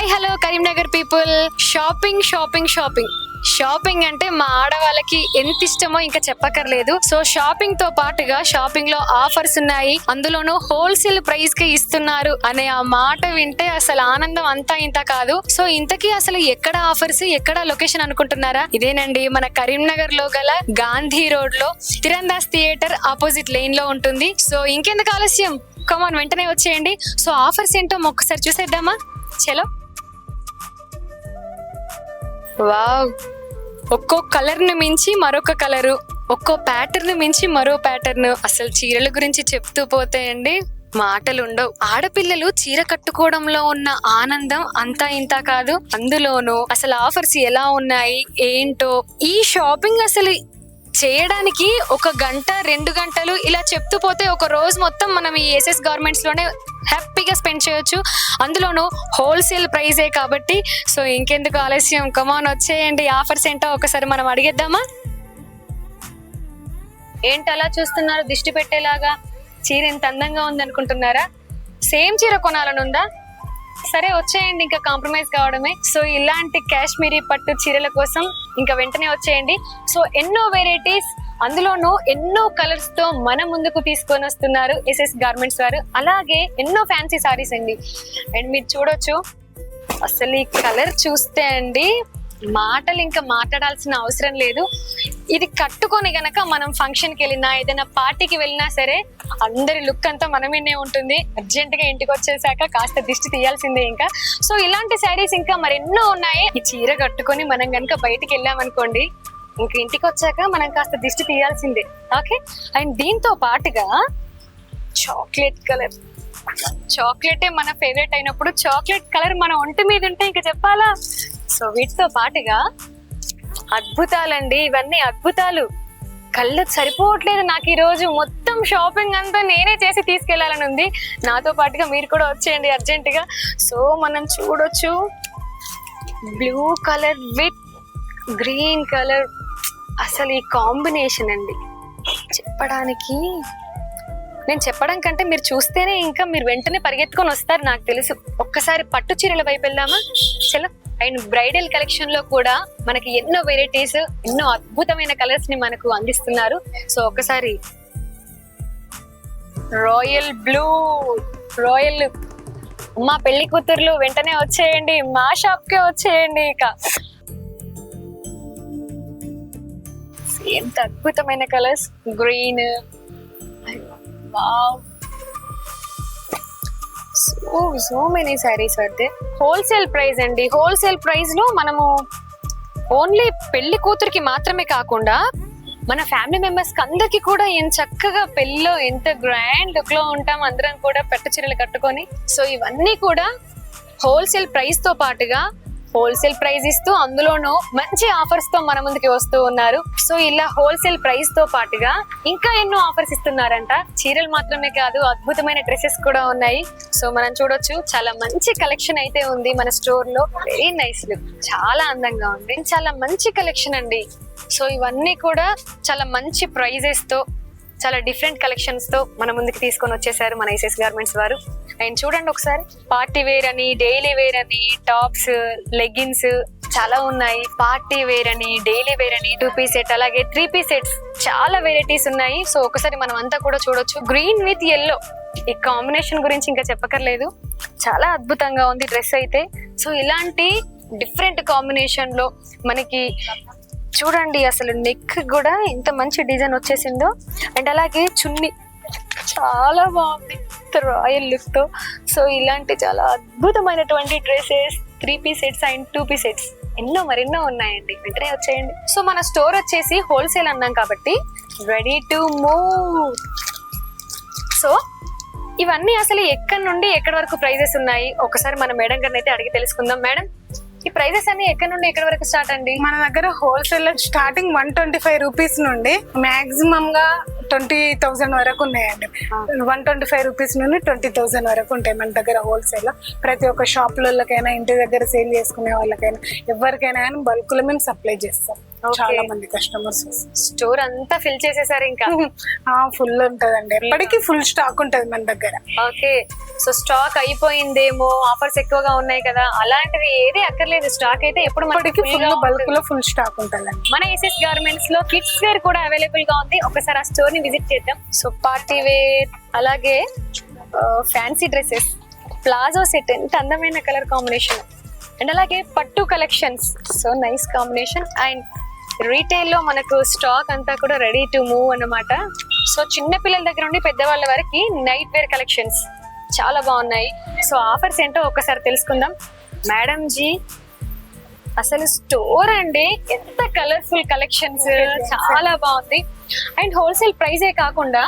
Hi hello Karimnagar people. Shopping shopping shopping. Shopping అంటే మా ఆడవాళ్ళకి ఎంత ఇష్టమో ఇంకా చెప్పక్కర్లేదు. సో షాపింగ్తో పాటుగా షాపింగ్లో ఆఫర్స్ ఉన్నాయి. అందులోనూ హోల్సేల్ ప్రైస్కి ఇస్తున్నారు అనే ఆ మాట వింటే అసలు ఆనందం అంతా ఇంత కాదు. సో ఇంతకీ అసలు ఎక్కడ ఆఫర్స్ ఎక్కడ లొకేషన్ అనుకుంటున్నారా? ఇదేనండి మన కరీంనగర్లో గల గాంధీ రోడ్లో తిరందాస్ థియేటర్ ఆపోజిట్ లైన్లో ఉంటుంది. సో ఇంకెందుకు ఆలస్యం? కమాన్ వెంటనే వచ్చేయండి. సో ఆఫర్స్ ఏంటో ఒక్కసారి చూసేద్దామా? చలో. వావ్. ఒక్కో కలర్ని మించి మరొక కలరు ఒక్కో ప్యాటర్న్ మించి మరో ప్యాటర్న్ అసలు చీరల గురించి చెప్తూ పోతే అండి మాటలు ఉండవు. ఆడపిల్లలు చీర కట్టుకోవడంలో ఉన్న ఆనందం అంతా ఇంత కాదు. అందులోనూ అసలు ఆఫర్స్ ఎలా ఉన్నాయి ఏంటో. ఈ షాపింగ్ అసలు చేయడానికి ఒక గంట రెండు గంటలు ఇలా చెప్తూ పోతే ఒక రోజు మొత్తం మనం ఈ ఎస్ఎస్ గవర్నమెంట్స్లోనే హ్యాపీగా స్పెండ్ చేయొచ్చు. అందులోనూ హోల్సేల్ ప్రైజే కాబట్టి సో ఇంకెందుకు ఆలస్యం? కమాన్ వచ్చేయండి. ఆఫర్స్ ఏంటో ఒకసారి మనం అడిగేద్దామా? ఏంటి అలా చూస్తున్నారు? దిష్టి పెట్టేలాగా? చీర ఎంత అందంగా ఉంది అనుకుంటున్నారా సేమ్ చీర కొనాలని ఉందా? సరే వచ్చేయండి. ఇంకా కాంప్రమైజ్ కావడమే. సో ఇలాంటి కాశ్మీరీ పట్టు చీరల కోసం ఇంకా వెంటనే వచ్చేయండి. సో ఎన్నో వెరైటీస్ అందులోనూ ఎన్నో కలర్స్తో మన ముందుకు తీసుకొని వస్తున్నారు ఎస్ఎస్ గార్మెంట్స్ వారు అలాగే ఎన్నో ఫ్యాన్సీ సారీస్ అండి. అండ్ మీరు చూడొచ్చు అసలు ఈ కలర్ చూస్తే అండి మాటలు ఇంకా మాట్లాడాల్సిన అవసరం లేదు. ఇది కట్టుకొని గనక మనం ఫంక్షన్కి వెళ్ళినా ఏదైనా పార్టీకి వెళ్ళినా సరే అందరి లుక్ అంతా మనమేనే ఉంటుంది. అర్జెంటుగా ఇంటికి వచ్చేసాక కాస్త దిష్టి తీయాల్సిందే ఇంకా. సో ఇలాంటి శారీస్ ఇంకా మరెన్నో ఉన్నాయి. ఈ చీర కట్టుకొని మనం గనక బయటికి వెళ్ళామనుకోండి ఇంక ఇంటికి వచ్చాక మనం కాస్త దిష్టి తీయాల్సిందే. ఓకే? అండ్ దీంతో పాటుగా చాక్లెట్ కలర్. చాక్లెటే మన ఫేవరెట్ అయినప్పుడు చాక్లెట్ కలర్ మన ఒంటి మీద ఉంటే ఇంకా చెప్పాలా? సో వీటితో పాటుగా అద్భుతాలండి. ఇవన్నీ అద్భుతాలు. కళ్ళు సరిపోవట్లేదు నాకు ఈ రోజు. మొత్తం షాపింగ్ అంతా నేనే చేసి తీసుకెళ్ళాలని ఉంది. నాతో పాటుగా మీరు కూడా వచ్చేయండి అర్జెంట్గా సో మనం చూడొచ్చు. Blue colour with green colour. అసలు ఈ కాంబినేషన్ అండి. చెప్పడానికి నేను చెప్పడం కంటే మీరు చూస్తేనే ఇంకా మీరు వెంటనే పరిగెత్తుకొని వస్తారు నాకు తెలుసు. ఒక్కసారి పట్టు చీరల వైపు వెళ్దామా? చలో అండ్ బ్రైడల్ కలెక్షన్లో కూడా మనకి ఎన్నో వెరైటీస్ ఎన్నో అద్భుతమైన కలర్స్ని మనకు అందిస్తున్నారు. సో ఒకసారి రాయల్ బ్లూ రాయల్ మా పెళ్ళి కూతుర్లు వెంటనే వచ్చేయండి మా షాప్ కే వచ్చేయండి ఇక. ఎంత అద్భుతమైన colours? Green wow. So so many sarees అయితే హోల్సేల్ ప్రైస్ అండి. హోల్సేల్ ప్రైస్లో మనము ఓన్లీ పెళ్ళి కూతురికి మాత్రమే కాకుండా మన ఫ్యామిలీ మెంబర్స్ అందరికి కూడా ఎంత చక్కగా పెళ్ళిలో ఎంత గ్రాండ్ లుక్లో ఉంటాం అందరం కూడా పెట్ట చీరలు కట్టుకొని. సో ఇవన్నీ కూడా హోల్సేల్ ప్రైస్తో పాటుగా హోల్సేల్ ప్రైస్ ఇస్తూ అందులోనూ మంచి ఆఫర్స్తో మన ముందుకి వస్తూ ఉన్నారు. సో ఇలా హోల్సేల్ ప్రైస్తో పాటుగా ఇంకా ఎన్నో ఆఫర్స్ ఇస్తున్నారంట. చీరలు మాత్రమే కాదు అద్భుతమైన డ్రెస్సెస్ కూడా ఉన్నాయి. సో మనం చూడొచ్చు చాలా మంచి కలెక్షన్ అయితే ఉంది మన స్టోర్లో. వెరీ నైస్ లుక్ చాలా అందంగా ఉంది. చాలా మంచి కలెక్షన్ అండి. సో ఇవన్నీ కూడా చాలా మంచి ప్రైజెస్తో చాలా డిఫరెంట్ కలెక్షన్స్తో మన ముందుకు తీసుకొని వచ్చేసారు మన ఐసెస్ గార్మెంట్స్ వారు. అండ్ చూడండి ఒకసారి. పార్టీ వేర్ అని డైలీ వేర్ అని టాప్స్ లెగ్గిన్స్ చాలా ఉన్నాయి. పార్టీ వేర్ అని డైలీ వేర్ అని టూ పీస్ సెట్ అలాగే త్రీ పీస్ సెట్స్ చాలా వెరైటీస్ ఉన్నాయి. సో ఒకసారి మనం అంతా కూడా చూడొచ్చు. గ్రీన్ విత్ ఎల్లో ఈ కాంబినేషన్ గురించి ఇంకా చెప్పకర్లేదు చాలా అద్భుతంగా ఉంది డ్రెస్ అయితే. సో ఇలాంటి డిఫరెంట్ కాంబినేషన్లో మనకి చూడండి అసలు నెక్ కూడా ఎంత మంచి డిజైన్ వచ్చేసిందో. అండ్ అలాగే చున్నీ చాలా బాగుంది. రాయల్ లుక్తో సో ఇలాంటి చాలా అద్భుతమైనటువంటి dresses three piece sets and two piece sets ఎన్నో మరెన్నో ఉన్నాయండి. వెంటనే వచ్చేయండి. సో మన స్టోర్ వచ్చేసి హోల్సేల్ అన్నాం కాబట్టి రెడీ టు మూవ్ సో ఇవన్నీ అసలు ఎక్కడి నుండి ఎక్కడి వరకు ప్రైజెస్ ఉన్నాయి? ఒకసారి మన మేడం గారిని అయితే అడిగి తెలుసుకుందాం. మేడం ఈ ప్రైజెస్ అన్ని ఎక్కడి నుండి ఎక్కడి వరకు స్టార్ట్ అండి? మన దగ్గర wholesale starting one twenty five rupees నుండి మాక్సిమం గా ట్వంటీ థౌసండ్ వరకు ఉన్నాయండి. వన్ ట్వంటీ ఫైవ్ రూపీస్ నుండి ట్వంటీ థౌసండ్ వరకు ఉంటాయి మన దగ్గర హోల్సేల్ ప్రతి ఒక్క షాపులకైనా ఇంటి దగ్గర సేల్ చేసుకునే వాళ్ళకైనా ఎవరికైనా కానీ బల్క్లో మేము సప్లై చేస్తాం. చాలా మంది కస్టమర్స్ స్టోర్ అంతా ఫిల్ చేసేసారు ఇంకా? ఫుల్ ఉంటదండి. ఎప్పటికీ ఫుల్ స్టాక్ ఉంటది మన దగ్గర. ఓకే సో స్టాక్ అయిపోయిందేమో ఆఫర్స్ ఎక్కువగా ఉన్నాయి కదా అలాంటివి ఏది అక్కర్లేదు. స్టాక్ అయితే ఎప్పుడు మనకి ఫుల్ బల్క్ ఉంటుంది. లో ఫుల్ స్టాక్ ఉంటదండి. మన ఎస్ఎస్ గార్మెంట్స్లో కిడ్స్ వేర్ కూడా అవైలబుల్గా ఉంది. ఒకసారి ఆ స్టోర్ని విజిట్ చేద్దాం. సో పార్టీ వేర్ అలాగే ఫ్యాన్సీ డ్రెస్సెస్ ప్లాజో సెట్ ఎంత అందమైన కలర్ కాంబినేషన్ అండ్ అలాగే పట్టు collections so nice combination and రీటైల్లో మనకు స్టాక్ అంతా కూడా రెడీ టు మూవ్ అన్నమాట. సో చిన్న పిల్లల దగ్గర నుండి పెద్దవాళ్ళ వరకు నైట్ వేర్ కలెక్షన్స్ చాలా బాగున్నాయి. సో ఆఫర్స్ ఏంటో ఒక్కసారి తెలుసుకుందాం. మేడం జీ అసలు స్టోర్ అండి. ఎంత కలర్ఫుల్ కలెక్షన్స్ చాలా బాగుంది. అండ్ హోల్సేల్ ప్రైజే కాకుండా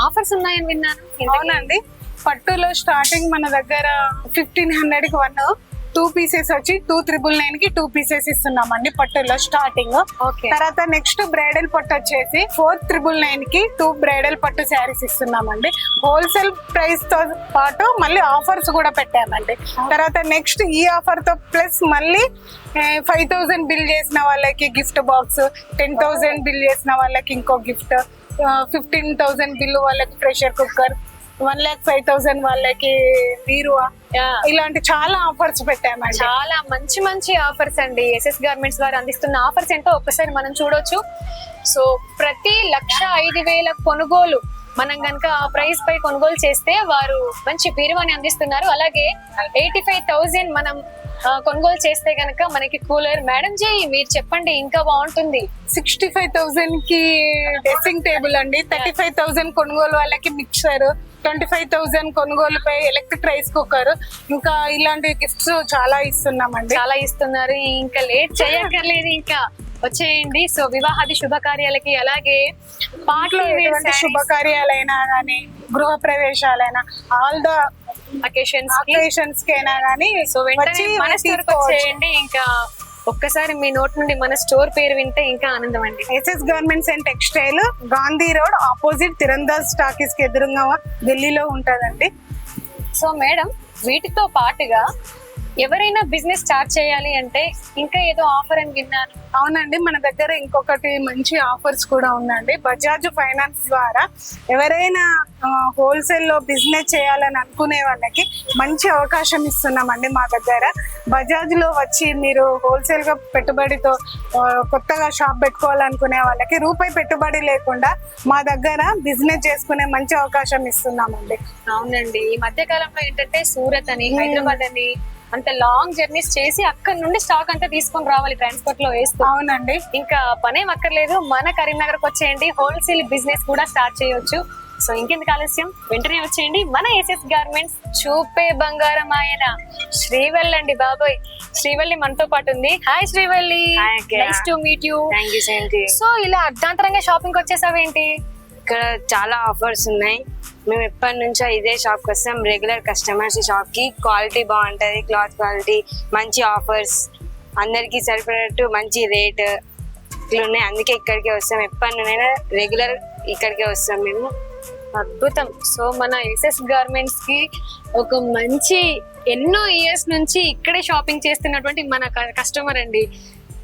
ఆఫర్స్ ఉన్నాయని విన్నాను. అవునండి. పట్టులో స్టార్టింగ్ మన దగ్గర ఫిఫ్టీన్ హండ్రెడ్కి వన్ టూ పీసెస్ వచ్చి టూ త్రిబుల్ నైన్కి టూ పీసెస్ ఇస్తున్నామండి పట్టులో స్టార్టింగ్ తర్వాత నెక్స్ట్ బ్రైడల్ పట్టు వచ్చేసి ఫోర్ త్రిబుల్ నైన్కి టూ బ్రైడల్ పట్టు శారీస్ ఇస్తున్నామండి. హోల్సేల్ ప్రైస్తో పాటు మళ్ళీ ఆఫర్స్ కూడా పెట్టామండి. తర్వాత నెక్స్ట్ ఈ ఆఫర్తో ప్లస్ మళ్ళీ ఫైవ్ థౌసండ్ బిల్ చేసిన వాళ్ళకి gift box ten thousand bill చేసిన వాళ్ళకి ఇంకో గిఫ్ట్ ఫిఫ్టీన్ థౌసండ్ బిల్ వాళ్ళకి pressure cooker one lakh five thousand వాళ్ళకి Yeah. ఇలాంటి చాలా ఆఫర్స్ పెట్టామండి. చాలా మంచి మంచి ఆఫర్స్ అండి. ఎస్ఎస్ గార్మెంట్స్ వారు అందిస్తున్న ఆఫర్స్ ఏంటో ఒక్కసారి మనం చూడొచ్చు. సో ప్రతి లక్ష ఐదు వేల కొనుగోలు మనం కనుక ఆ ప్రైస్ పై కొనుగోలు చేస్తే వారు మంచి బీరువాని అందిస్తున్నారు. అలాగే ఎయిటీ ఫైవ్ థౌజండ్ మనం కొనుగోలు చేస్తే గనక మనకి కూలర్ మేడం జీ మీరు చెప్పండి ఇంకా బాగుంటుంది. సిక్స్టీ ఫైవ్ థౌసండ్కి డ్రెస్సింగ్ టేబుల్ అండి. థర్టీ ఫైవ్ థౌసండ్ కొనుగోలు వాళ్ళకి మిక్సర్ ట్వంటీ ఫైవ్ థౌసండ్ కొనుగోలుపై ఎలక్ట్రిక్ రైస్ కుక్కర్ ఇంకా ఇలాంటి గిఫ్ట్స్ చాలా ఇస్తున్నామండి. చాలా ఇస్తున్నారు. ఇంకా లేట్ చేయక్కర్లేదు ఇంకా. వచ్చేయండి. సో వివాహాది శుభకార్యాలకి అలాగే పార్టీ ఎటువంటి శుభకార్యాలైనా కానీ గృహ ప్రవేశాలైనా ఆల్ ద అకేషన్స్కి. అకేషన్స్కి అయినా కానీ సో వెంటనే వచ్చి మన స్టోర్ తీసుకోవచ్చు. వచ్చేయండి. ఇంకా ఒక్కసారి మీ నోట్ నుండి మన స్టోర్ పేరు వింటే ఇంకా ఆనందం అండి S S garments and textile Gandhi road opposite Tirandaz స్టాకీస్కి ఎదురుగా ఢిల్లీలో ఉంటదండి. సో మేడం వీటితో పాటుగా ఎవరైనా బిజినెస్ స్టార్ట్ చేయాలి అంటే ఇంకా ఏదో ఆఫర్ అని విన్నాను. అవునండి మన దగ్గర ఇంకొకటి మంచి ఆఫర్స్ కూడా ఉందండి. బజాజ్ ఫైనాన్స్ ద్వారా ఎవరైనా హోల్సేల్లో బిజినెస్ చేయాలని అనుకునే వాళ్ళకి మంచి అవకాశం ఇస్తున్నామండి మా దగ్గర. బజాజ్లో వచ్చి మీరు హోల్సేల్గా పెట్టుబడితో కొత్తగా షాప్ పెట్టుకోవాలనుకునే వాళ్ళకి రూపాయి పెట్టుబడి లేకుండా మా దగ్గర బిజినెస్ చేసుకునే మంచి అవకాశం ఇస్తున్నామండి. అవునండి. ఈ మధ్య కాలంలో ఏంటంటే సూరత్ అని హైదరాబాద్ అని అంత లాంగ్ జర్నీస్ చేసి అక్కడ నుండి స్టాక్ అంతా తీసుకొని రావాలి ట్రాన్స్పోర్ట్లో వేస్తూ. అవునండి. ఇంకా పనేం అక్కర్లేదు మన కరీంనగర్ వచ్చేయండి హోల్సేల్ బిజినెస్ కూడా స్టార్ట్ చేయొచ్చు. సో ఇంకెందుకు ఆలస్యం? వెంటనే వచ్చేయండి మన ఎస్ఎస్ గార్మెంట్స్ చూపే బంగారం ఆయన. శ్రీవల్లి అండి బాబాయ్. శ్రీవల్లి మనతో పాటు ఉంది. Hi Srivalli. Nice to meet you so ఇలా అర్ధాంతరంగా షాపింగ్ వచ్చేసావేంటి? ఇక్కడ చాలా ఆఫర్స్ ఉన్నాయి. మేము ఎప్పటి నుంచో ఇదే షాప్కి వస్తాం. రెగ్యులర్ కస్టమర్స్ ఈ షాప్కి క్వాలిటీ బాగుంటుంది. క్లాత్ క్వాలిటీ మంచి ఆఫర్స్ అందరికీ సరిపడేటట్టు మంచి రేట్ ఇట్లా ఉన్నాయి. అందుకే ఇక్కడికే వస్తాం. ఎప్పటి రెగ్యులర్ ఇక్కడికే వస్తాం మేము. అద్భుతం. సో మన ఎస్ఎస్ గార్మెంట్స్కి ఒక మంచి ఎన్నో ఇయర్స్ నుంచి ఇక్కడే షాపింగ్ చేస్తున్నటువంటి మన కస్టమర్ అండి.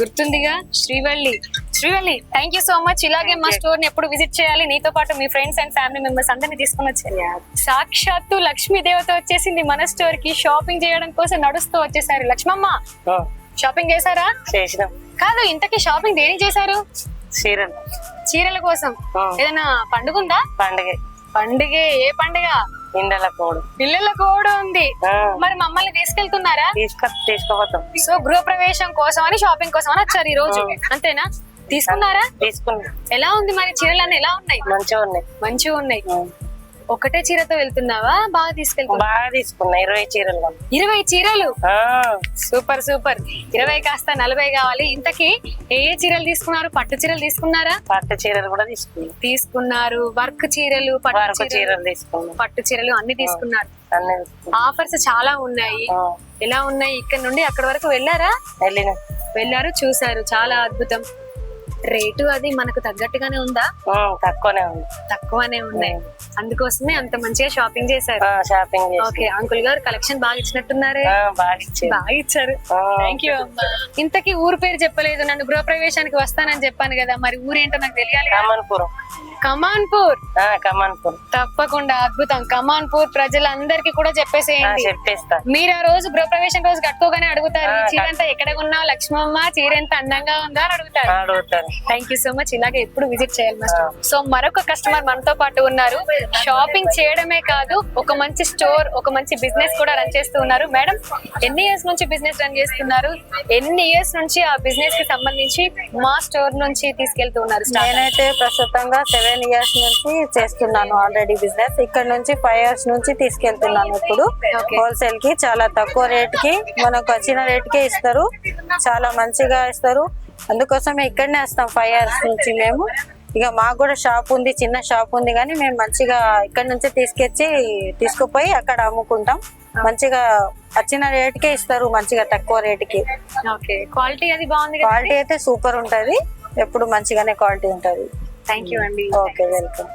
గుర్తుందిగా? Srivalli. Srivalli thank you so much ఇలాగే మా స్టోర్ని ఎప్పుడు విజిట్ చేయాలి. నీతో పాటు మీ ఫ్రెండ్స్ అండ్ ఫ్యామిలీ మెంబర్స్ అందరినీ తీసుకుని వచ్చారు సాక్షాత్తు లక్ష్మీ దేవత వచ్చేసింది మన స్టోర్కి. షాపింగ్ చేయడం కోసం నడుస్తూ వచ్చేసారు లక్ష్మమ్మ. షాపింగ్ చేశారా? చేసినాం. కాదు ఇంతకీ షాపింగ్ దేనికి చేశారు? చీరలు. చీరల కోసం. ఏదైనా పండుగ ఉందా? పండుగ. పండుగే ఏ పండుగ? ఇండల కోడు పిల్లల కూడా ఉంది. మరి మమ్మల్ని తీసుకెళ్తున్నారా? తీసుక తీసుకోపోతాం. సో గృహ ప్రవేశం కోసం అని షాపింగ్ కోసం అని వచ్చారు ఈ రోజు అంతేనా? తీసుకున్నారా? తీసుకున్నాం. ఎలా ఉంది మరి చీరలన్నీ? ఎలా ఉన్నాయి? మంచిగా ఉన్నాయి. మంచిగా ఉన్నాయి. ఒకటే చీరతో వెళ్తున్నావా? బాగా తీసుకెళ్తున్నా బాగా తీసుకున్నా ఇరవై చీరలు. ఇరవై చీరలు? Super super. ఇరవై కాస్త నలభై కావాలి. ఇంతకీ ఏ ఏ చీరలు తీసుకున్నారు? పట్టు చీరలు తీసుకున్నారా? పట్టు చీరలు కూడా తీసుకున్నాం. తీసుకున్నారు. వర్క్ చీరలు పట్టు వరకు చీరలు చీరలు తీసుకున్నాం. పట్టు చీరలు అన్ని తీసుకున్నారు. ఆఫర్స్ చాలా ఉన్నాయి. ఎలా ఉన్నాయి? ఇక్కడ నుండి అక్కడ వరకు వెళ్ళారా? వెళ్ళినాం. వెళ్ళారు చూసారు చాలా అద్భుతం. రేటు అది మనకు తగ్గట్టుగానే ఉందా? తక్కువనే ఉంది. తక్కువనే ఉన్నాయి. అందుకోసమే అంత మంచిగా షాపింగ్ చేశారు. షాపింగ్ ఓకే అంకుల్ గారు కలెక్షన్ బాగా ఇచ్చినట్టున్నారే? బాగా ఇచ్చారు. థ్యాంక్ యూ అమ్మా. ఇంతకీ ఊరు పేరు చెప్పలేదు. నన్ను గృహప్రవేశానికి వస్తానని చెప్పాను కదా. మరి ఊరేంటో నాకు తెలియాలి కదా. కమన్పురం. కమాన్పూర్. తప్పకుండా అద్భుతం. కమాన్పూర్ ప్రజలందరికీ కూడా చెప్పేసేయండి. చెప్పేస్తా. మీరు ఆ రోజు గృహప్రవేశం రోజు కట్టుకోగానే అడుగుతారు. ఈ ఆ, చీర అంతా ఎక్కడ కొన్నావు? లక్ష్మమ్మ చీర ఎంత అందంగా ఉందా అని అడుగుతారు. అడుగుతాను థ్యాంక్ యూ సో మచ్ ఇలాగే ఎప్పుడు విజిట్ చేయాలి మాస్టర్ సో మరొక కస్టమర్ మనతో పాటు ఉన్నారు. షాపింగ్ చేయడమే కాదు ఒక మంచి స్టోర్ ఒక మంచి బిజినెస్ కూడా రన్ చేస్తూ ఉన్నారు. మేడం ఎన్ని ఇయర్స్ నుంచి బిజినెస్ రన్ చేస్తున్నారు? ఎన్ని ఇయర్స్ నుంచి ఆ బిజినెస్కి సంబంధించి మా స్టోర్ నుంచి తీసుకెళ్తూ ఉన్నారు? నేనైతే ప్రస్తుతంగా సెవెన్ ఇయర్స్ నుంచి చేస్తున్నాను ఆల్రెడీ బిజినెస్ ఇక్కడ నుంచి ఫైవ్ ఇయర్స్ నుంచి తీసుకెళ్తున్నాను ఇప్పుడు. హోల్సేల్కి చాలా తక్కువ రేట్కి మనకు వచ్చిన రేట్ కే ఇస్తారు. చాలా మంచిగా ఇస్తారు. అందుకోసమే ఇక్కడనే వస్తాం ఫైవ్ ఇయర్స్ నుంచి మేము. ఇక మాకు కూడా షాప్ ఉంది చిన్న షాప్ ఉంది కానీ మేము మంచిగా ఇక్కడ నుంచి తీసుకొచ్చి తీసుకుపోయి అక్కడ అమ్ముకుంటాం. మంచిగా వచ్చిన రేట్కే ఇస్తారు మంచిగా తక్కువ రేటుకి ఓకే క్వాలిటీ అది బాగుంది క్వాలిటీ అయితే సూపర్ ఉంటది. ఎప్పుడు మంచిగానే క్వాలిటీ ఉంటది. థ్యాంక్ యూ అండి ఓకే వెల్కమ్